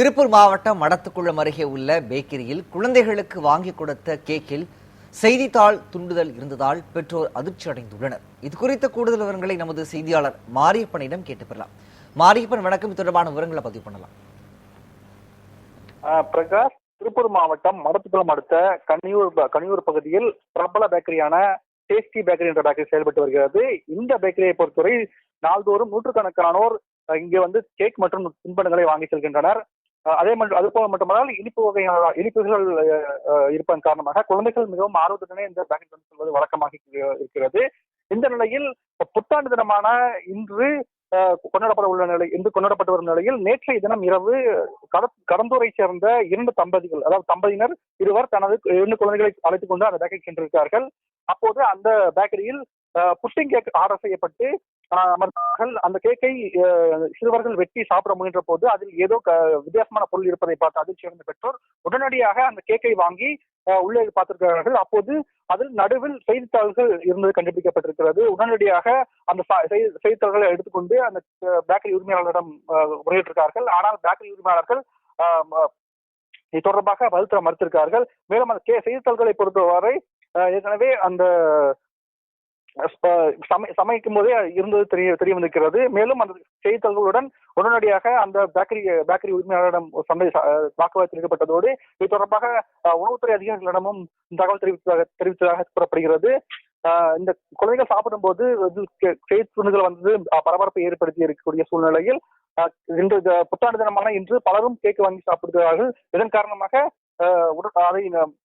திருப்பூர் மாவட்டம் மடத்துக்குளம் அருகே உள்ள பேக்கரியில் குழந்தைகளுக்கு வாங்கி கொடுத்த கேக்கில் செய்தித்தாள் துண்டுதல் இருந்ததால் பெற்றோர் அதிர்ச்சி அடைந்துள்ளனர். இது குறித்த கூடுதல் விவரங்களை நமது செய்தியாளர் மாரியப்பனிடம் கேட்டு பெறலாம். மாரியப்பன் வணக்கம். தொடர்பான விவரங்களை பதிவு பண்ணலாம். ஆஹ் பிரகாஷ் திருப்பூர் மாவட்டம் மடத்துக்குளம் அடுத்த கன்னியூர் கன்னியூர் பகுதியில் பிரபல பேக்கரியான டேஸ்டி பேக்கரி என்ற பேக்கரி செயல்பட்டு வருகிறது. இந்த பேக்கரியை பொறுத்தவரை நாள்தோறும் நூற்றுக்கணக்கானோர் இங்கே வந்து கேக் மற்றும் தின்பண்டங்களை வாங்கி செல்கின்றனர். அதே மட்டும் அது போல மட்டுமல்லால் இனிப்பு வகையான இனிப்புகள் இருப்பதன் காரணமாக குழந்தைகள் மிகவும் ஆர்வத்துடனே இந்த பேக்கரி வந்து வழக்கமாக இருக்கிறது. இந்த நிலையில் புத்தாண்டு தினமான இன்று கொண்டாடப்பட உள்ள நிலை இன்று கொண்டாடப்பட்டு வரும் நிலையில் நேற்றைய தினம் இரவு கட- கடந்தூரை சேர்ந்த இரண்டு தம்பதிகள் அதாவது தம்பதியினர் இருவர் தனது இரண்டு குழந்தைகளை அழைத்துக் கொண்டு அந்த பேக்கரி சென்றிருக்கிறார்கள். அப்போது அந்த பேக்கரியில் புட்டிங் கேக் ஆர்டர் செய்யப்பட்டு அமர்ந்தார்கள். அந்த கேக்கை சிறுவர்கள் வெட்டி சாப்பிட முயன்ற போது அதில் ஏதோ க- வித்தியாசமான பொருள் இருப்பதை பார்த்து அதிர்ச்சி அடைந்த பெற்றோர் உடனடியாக அந்த கேக்கை வாங்கி உள்ளே பார்த்திருக்கிறார்கள். அப்போது அதில் நடுவில் செய்தித்தாள்கள் இருந்தது கண்டுபிடிக்கப்பட்டிருக்கிறது. உடனடியாக அந்த செய்தி- செய்தித்தாள்களை எடுத்துக்கொண்டு அந்த பேக்கரி உரிமையாளரிடம் முறையிட்டிருக்கார்கள். ஆனால் பேக்கரி உரிமையாளர்கள் இது தொடர்பாக பதில் தர மறுத்திருக்கார்கள் மேலும் அந்த கே செய்தித்தாள்களை பொறுத்தவரை ஏற்கனவே அந்த சமைக்கும் போதே இருந்தது தெரிய தெரிய வந்திருக்கிறது மேலும் அந்த செய்தித்தாள்களுடன் உடனடியாக அந்த பேக்கரி பேக்கரி உரிமையாளரிடம் சண்டை வாக்குவாதத்தில் ஈடுபட்டதோடு இது தொடர்பாக உணவுத்துறை அதிகாரிகளிடமும் தகவல் தெரிவித்ததாக தெரிவித்ததாக கூறப்படுகிறது. இந்த குழந்தைகள் சாப்பிடும்போது போது செய்தி துணுகள் வந்து பரபரப்பை ஏற்படுத்தி இருக்கக்கூடிய சூழ்நிலையில் இன்று புத்தாண்டு தினமான இன்று பலரும் கேக் வாங்கி சாப்பிடுகிறார்கள். இதன் காரணமாக அதை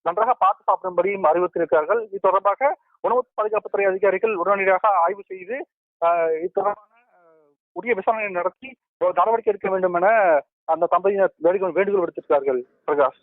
நன்றாக பார்த்து சாப்பிடும்படியும் அறிவுறுத்தியிருக்கிறார்கள். இது தொடர்பாக உணவு பாதுகாப்புத்துறை அதிகாரிகள் உடனடியாக ஆய்வு செய்து அஹ், இது உரிய விசாரணை நடத்தி நடவடிக்கை எடுக்க வேண்டும் என அந்த தம்பதியினர் வேண்டுகோள் வேண்டுகோள் விடுத்திருக்கிறார்கள் பிரகாஷ்.